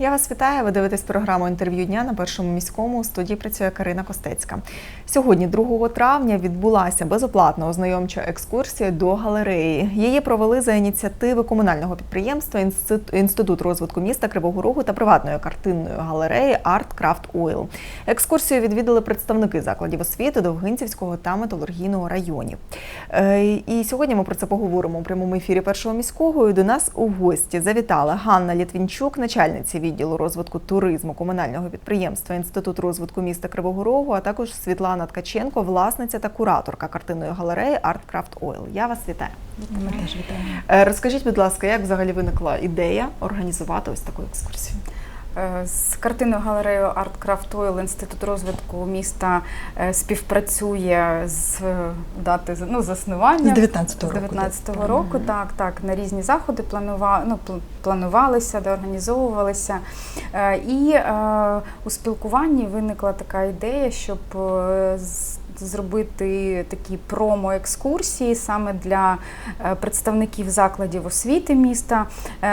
Я вас вітаю. Ви дивитесь програму інтерв'ю дня на першому міському. У студії працює Карина Костецька. Сьогодні, 2 травня, відбулася безоплатна ознайомча екскурсія до галереї. Її провели за ініціативи комунального підприємства Інститут- розвитку міста Кривого Рогу та приватної картинної галереї Art Craft Oil. Екскурсію відвідали представники закладів освіти Довгинцівського та металургійного районів. Е, І сьогодні ми про це поговоримо у прямому ефірі першого міського. І до нас у гості завітала Ганна Літвінчук, начальниця відділу розвитку туризму комунального підприємства Інститут розвитку міста Кривого Рогу, а також Світлана Ткаченко, власниця та кураторка картинної галереї Арткрафт Ойл. Oil. Я вас вітаю. Ми теж вітаємо. Е, Розкажіть, будь ласка, як взагалі виникла ідея організувати ось таку екскурсію? Е, З картинною галереєю Art Craft Oil Інститут розвитку міста е, співпрацює з е, дати ну, заснування. З 19-го З року. 19-го року, так, так, на різні заходи планува, ну, планувалися, де організовувалися. І у спілкуванні виникла така ідея, щоб зробити такі промо-екскурсії саме для представників закладів освіти міста.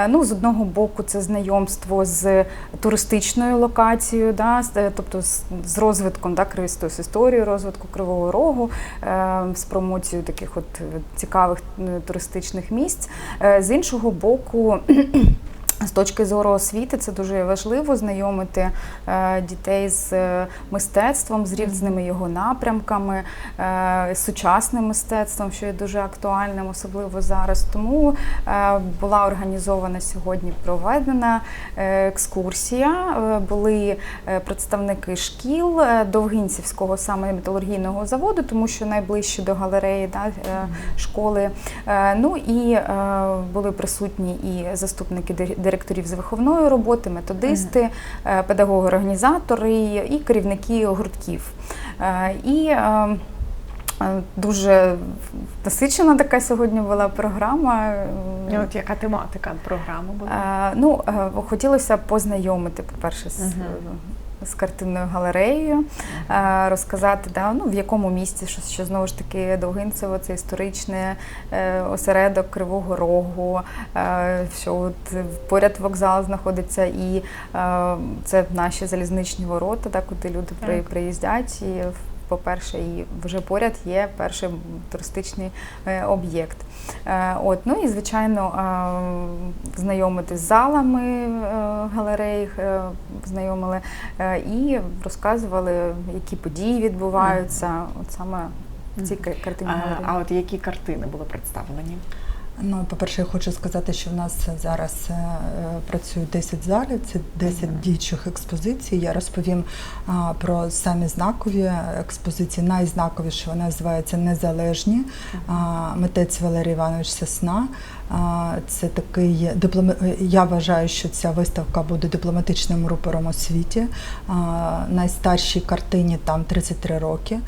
Ну, з одного боку, це знайомство з туристичною локацією, да, е, тобто з, розвитком да, з історією розвитку Кривого Рогу, е, з промоцією таких от е, цікавих туристичних місць. З іншого боку, з точки зору освіти це дуже важливо знайомити е, дітей з е, мистецтвом, з різними його напрямками, е, з сучасним мистецтвом, що є дуже актуальним, особливо зараз. Тому була організована сьогодні проведена екскурсія. Були представники шкіл Довгинцівського саме металургійного заводу, тому що найближче до галереї да, школи. Ну і були присутні і заступники дир- директорів з виховної роботи, методисти, е, педагоги-організатори і керівники гуртків. Е, І е, дуже насичена така сьогодні була програма. І От яка тематика програми була? Ну, хотілося познайомити, по-перше, з, Мгм. З картинною галереєю, е, розказати, да, ну, в якому місці, що, що знову ж таки Довгинцево це історичний е, осередок Кривого Рогу, е, що от поряд вокзал знаходиться, і це наші залізничні ворота, да, куди люди Так. приїздять. І, по-перше, і вже поряд є перший туристичний е, об'єкт. Е, От, ну і звичайно, знайомити з залами е, галереї, знайомили і розказували, які події відбуваються, от саме в цій картині А, а от які картини були представлені? Ну, по-перше, я хочу сказати, що в нас зараз е, працює 10 залів, це 10 Мгм. діючих експозицій. Я розповім про самі знакові експозиції. Найзнаковіше вона називається Незалежні. Митець Валерій Іванович Сосна. Це такий диплома... Я вважаю, що ця виставка буде дипломатичним рупором у світі. Найстаршій картині там 33 роки.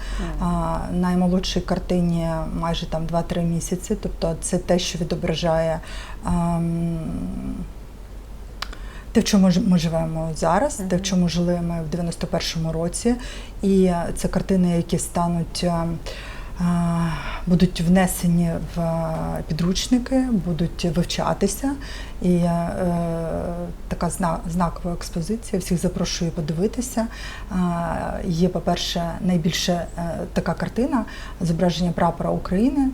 Наймолодшій картині майже там 2-3 місяці. Тобто це те, що відображає ем, те, в чому ми живемо зараз, те, в чому жили ми в 91-му році. І е, це картини, які стануть. Будуть внесені в е, підручники, будуть вивчатися. І е, така знакова експозиція. Всіх запрошую подивитися. Є, по-перше, найбільше е, така картина зображення прапора України,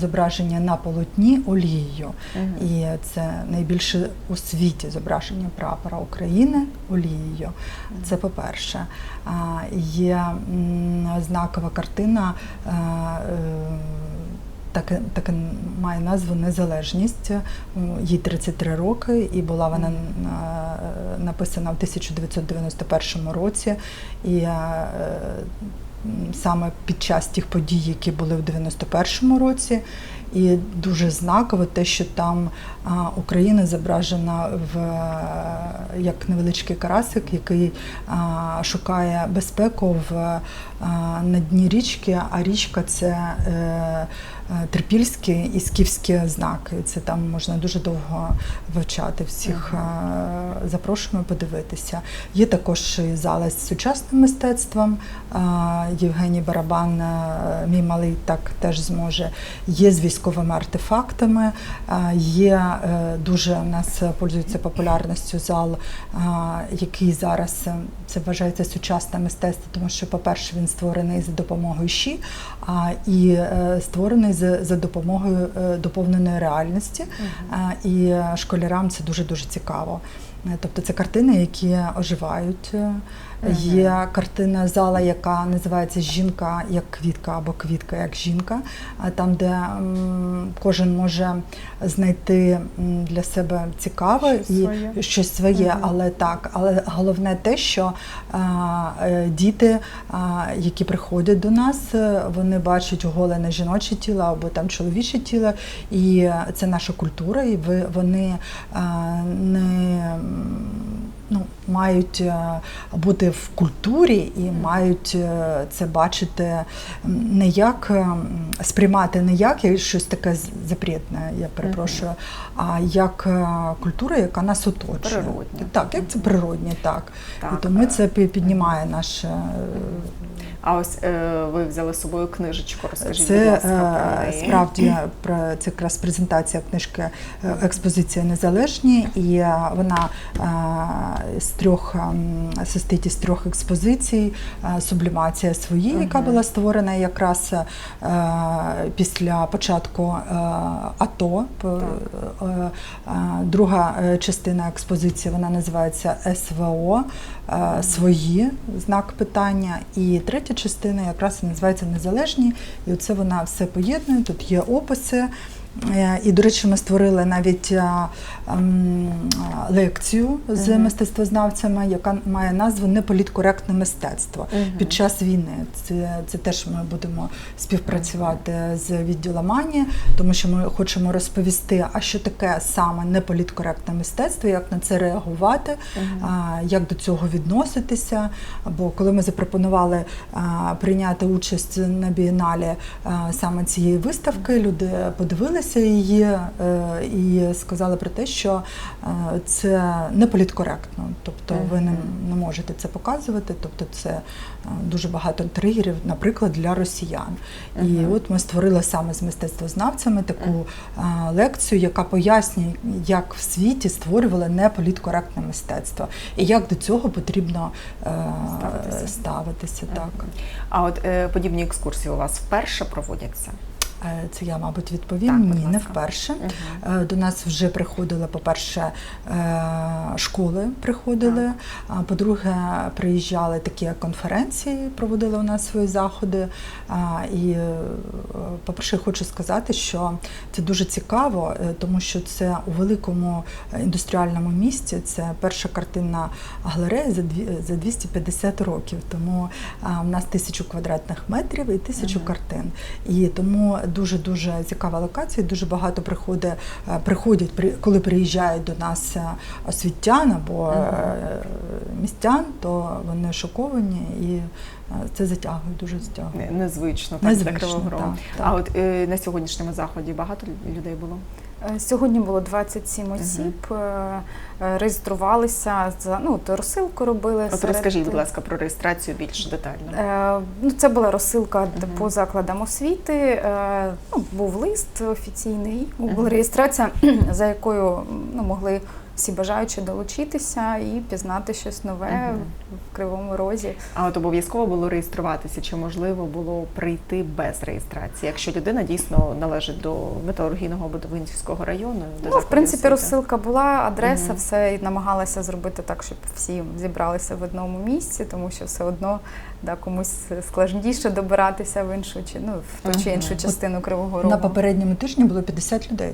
зображення на полотні олією. І це найбільше у світі зображення прапора України олією. Це по-перше. Є знакова картина. е, е, Так, так має назву Незалежність. Їй 33 роки, і була вона е, написана в 1991 році. І саме під час тих подій, які були в 91 році. І дуже знаково те, що там Україна зображена в е, як невеличкий карасик, який шукає безпеку в а, на дні річки, а річка це е, е, трипільські і скіфські знаки. Це там можна дуже довго вивчати. Всіх е, запрошуємо подивитися. Є також і зала з сучасним мистецтвом. Євгеній Барабан, е, мій малий, так теж зможе. Є з військовим військовими артефактами. Е, Є е, дуже у нас пользується популярністю зал, е, який зараз це вважається сучасне мистецтво, тому що, по-перше, він створений за допомогою а і створений за, допомогою доповненої реальності. І школярам це дуже дуже цікаво. Е, Тобто це картини, які оживають. Е, Є картина зала, яка називається Жінка як квітка або квітка як жінка, а там, де кожен може знайти для себе цікаве Щось і своє. щось своє, але так. Але головне те, що е, діти, які приходять до нас, е, вони бачать оголене жіноче тіло або там чоловіче тіло, і е, це наша культура, і вони не ну, мають е, бути в культурі і мають е, це бачити не як ем, сприймати не як щось таке запретне, я перепрошую, а як е, культура, яка нас оточує. Природня. Так, як це природнє, так. Так. І тому це піднімає наше. А ось е, ви взяли з собою книжечку. Розкажіть, Це будь ласка, е, про неї. справді про це якраз презентація книжки е, експозиція незалежні, і е, вона е, з трьох состоїть із трьох експозицій. Сублімація свої, яка була створена якраз е, після початку е, АТО. Е, Друга частина експозиції вона називається СВО е, свої знак питання. І третя частина якраз і називається Незалежні. І оце вона все поєднує. Тут є описи. Е, І, до речі, ми створили навіть е, ем, е, лекцію з мистецтвознавцями, яка має назву Неполіткоректне мистецтво під час війни. Це, це теж ми будемо співпрацювати з відділом Ані, тому що ми хочемо розповісти, а що таке саме неполіткоректне мистецтво, як на це реагувати, як до цього відноситися. Бо коли ми запропонували прийняти участь на бієналі саме цієї виставки, люди подивилися її е, і сказали про те, що е, це не політкоректно, тобто ви не, не можете це показувати. Тобто, це е, дуже багато тригерів, наприклад, для росіян. І от ми створили саме з мистецтвознавцями таку лекцію, яка пояснює, як в світі створювали неполіткоректне мистецтво і як до цього потрібно е, Ставитися. ставитися. Так. А от е, подібні екскурсії у вас вперше проводяться? Е, Це я, мабуть, відповім. Так, Ні, не вперше. Е, До нас вже приходили, по-перше, е, школи приходили. По-друге, приїжджали такі конференції, проводили у нас свої заходи. І, по-перше, хочу сказати, що це дуже цікаво, тому що це у великому індустріальному місті. Це перша картинна галерея за 250 років. Тому в нас тисячу квадратних метрів і тисячу Мгм. картин. І тому дуже дуже цікава локація. Дуже багато приходить, е, приходять, коли приїжджають до нас е, освітян або е, містян, то вони шоковані і це затягує, дуже затягує. Незвично, так, Незвично, так, так. А от е, на сьогоднішньому заході багато людей було? Е, Сьогодні було 27 осіб, угу. реєструвалися за ну, то розсилку робили. От серед- розкажіть, будь ласка, про реєстрацію більш детально. Ну, це була розсилка угу. по закладам освіти. Ну, був лист офіційний, була реєстрація, за якою ну, могли всі бажаючі долучитися і пізнати щось нове Мгм. в Кривому Розі. А от обов'язково було реєструватися, чи можливо було прийти без реєстрації, якщо людина дійсно належить до металургійного Будовинського району? До Ну, в принципі, освіти? розсилка була, адреса, Мгм. все і намагалася зробити так, щоб всі зібралися в одному місці, тому що все одно да, комусь складніше добиратися в іншу чи ну в ту чи іншу частину Кривого Рогу. На попередньому тижні було 50 людей.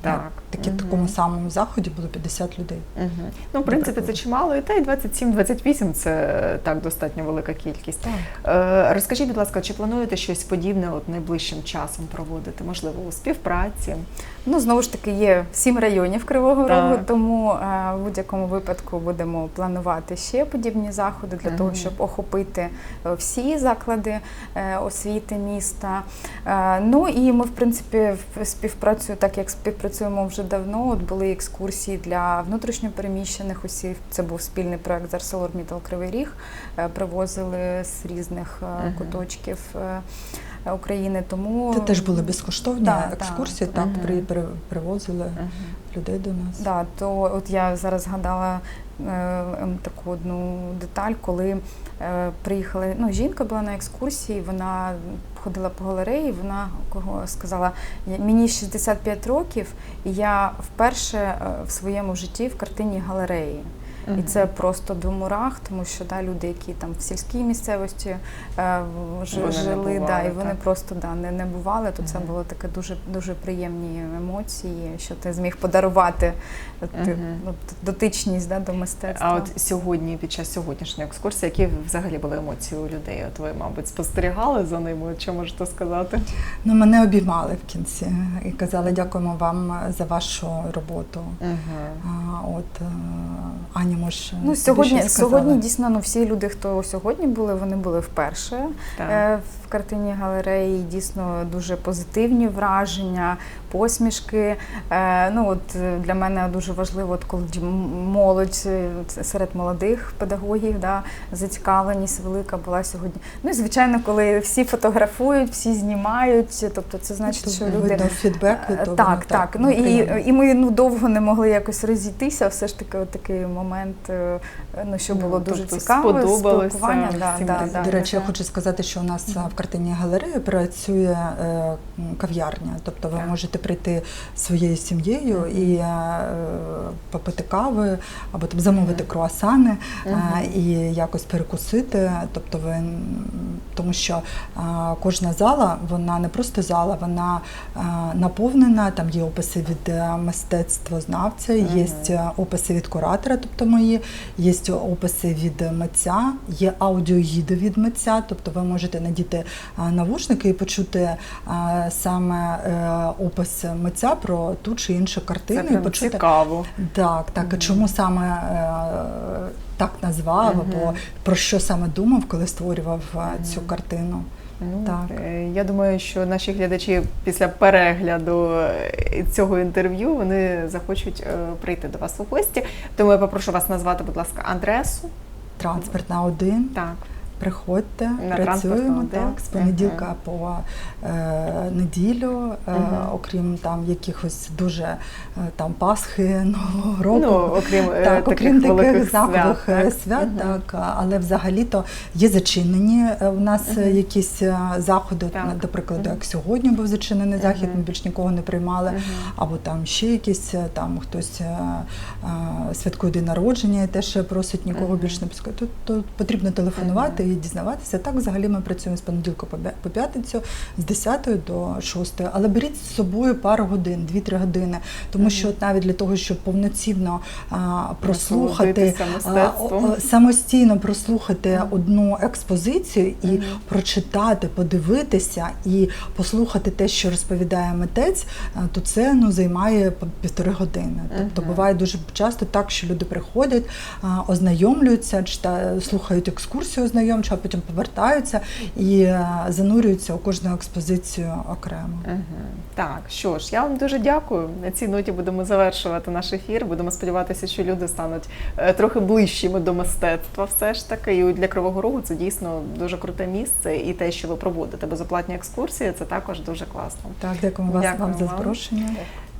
Так. Такі, Мгм. такому самому заході було 50 людей. Угу. Ну, в принципі, це чимало, і та й 27-28 це так достатньо велика кількість. Так. Е, розкажіть, будь ласка, чи плануєте щось подібне от найближчим часом проводити? Можливо, у співпраці? Ну, знову ж таки, є сім районів Кривого Так. Рогу, тому е, в будь-якому випадку будемо планувати ще подібні заходи для того, щоб охопити е, всі заклади е, освіти міста. Е, Ну і ми, в принципі, в співпрацю, так як співпрацюємо вже давно, от були екскурсії для внутрішньопереміщених осіб. Це був спільний проект з ArcelorMittal Кривий Ріг. Е, Привозили з різних е, куточків. е, України. Тому Це теж були безкоштовні да, екскурсії, так. так, при, при, привозили людей до нас. Да, то от я зараз згадала таку одну деталь, коли е, приїхали. Ну, жінка була на екскурсії, вона ходила по галереї, вона кого сказала, «Я- мені 65 років, і я вперше е, в своєму житті в картині галереї. І це просто до мурах, тому що да, люди, які там в сільській місцевості е, в- ж- Вони жили, бували, да, і вони так. просто да, не, не бували, то це було таке дуже дуже приємні емоції, що ти зміг подарувати ти, Мгм. ну, дотичність да, до мистецтва. А от сьогодні, під час сьогоднішньої екскурсії, які взагалі були емоції у людей? От ви, мабуть, спостерігали за ними? Що можете сказати? Ну, мене обіймали в кінці і казали, дякуємо вам за вашу роботу. А, от, е, Аня, може, Ну, сьогодні, сьогодні дійсно ну, всі люди, хто сьогодні були, вони були вперше. Так. Е, в картині галереї дійсно дуже позитивні враження, посмішки. Е, Ну от е, для мене дуже важливо, от коли молодь серед молодих педагогів, да, зацікавленість велика була сьогодні. Ну і звичайно, коли всі фотографують, всі знімають, тобто це значить, Тобто що люди. видно фідбек від Е, Так, так. Ну і, і ми ну довго не могли якось розійтися. Все ж таки, от такий момент, е, ну що було Ну, дуже тобто цікаво. спілкування. Да, да, да, До речі, я хочу сказати, що у нас е, в картині галереї працює е, кав'ярня. Тобто ви можете прийти своєю сім'єю і е, попити кави або там замовити круасани е, і якось перекусити. Тобто ви тому що е, кожна зала, вона не просто зала, вона е, наповнена. Там є описи від мистецтвознавця, є описи від куратора, тобто мої, є описи від митця, є аудіогіди від митця, тобто ви можете надіти е, навушники і почути е, саме е, опис митця про ту чи іншу Це картину. і прям почути цікаво. так, так. Мгм. А чому саме так назвав, Мгм. або про що саме думав, коли створював е, цю картину? Ну, Так. е, Я думаю, що наші глядачі після перегляду е, цього інтерв'ю вони захочуть е, прийти до вас у гості. Тому я попрошу вас назвати, будь ласка, адресу. Транспорт на один. Так. Приходьте, На працюємо так, з понеділка по е, неділю, е, Мгм. окрім там якихось дуже е, там Пасхи, Нового року. Ну, окрім е, Так, таких окрім таких знакових свят. е, свят, Мгм. так, але взагалі-то є зачинені е, у нас е, Мгм. якісь е, заходи, Так. До прикладу, як сьогодні був зачинений захід, ми більш нікого не приймали. Мгм. Або там ще якісь е, там хтось е, е, святкує день народження і теж просить нікого Мгм. більше не пускати. Тут, тут потрібно телефонувати і дізнаватися. Так, взагалі ми працюємо з понеділка по п'ятницю з 10 до 6. Але беріть з собою пару годин, 2-3 години. Тому що навіть для того, щоб повноцінно а, прослухати а, самостійно прослухати одну експозицію і прочитати, подивитися і послухати те, що розповідає митець, то це ну займає півтори години. Тобто буває дуже часто так, що люди приходять, ознайомлюються, чита, слухають екскурсію ознайомчу, а потім повертаються і занурюються у кожну експозицію окремо. Так, що ж, я вам дуже дякую. На цій ноті будемо завершувати наш ефір. Будемо сподіватися, що люди стануть е, трохи ближчими до мистецтва. Все ж таки, і для Кривого Рогу це дійсно дуже круте місце. І те, що ви проводите безоплатні екскурсії, це також дуже класно. Так, вас Дякую вам за запрошення.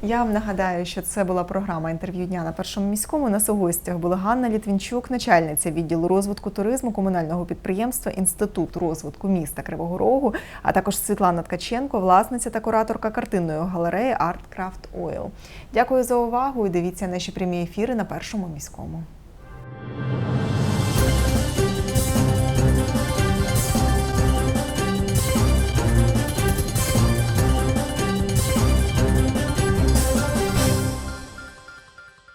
Я вам нагадаю, що це була програма інтерв'ю дня на першому міському. У нас у гостях була Ганна Літвінчук, начальниця відділу розвитку туризму комунального підприємства Інститут розвитку міста Кривого Рогу, а також Світлана Ткаченко, власниця та кураторка картинної галереї Art Craft Oil. Дякую за увагу і дивіться наші прямі ефіри на першому міському.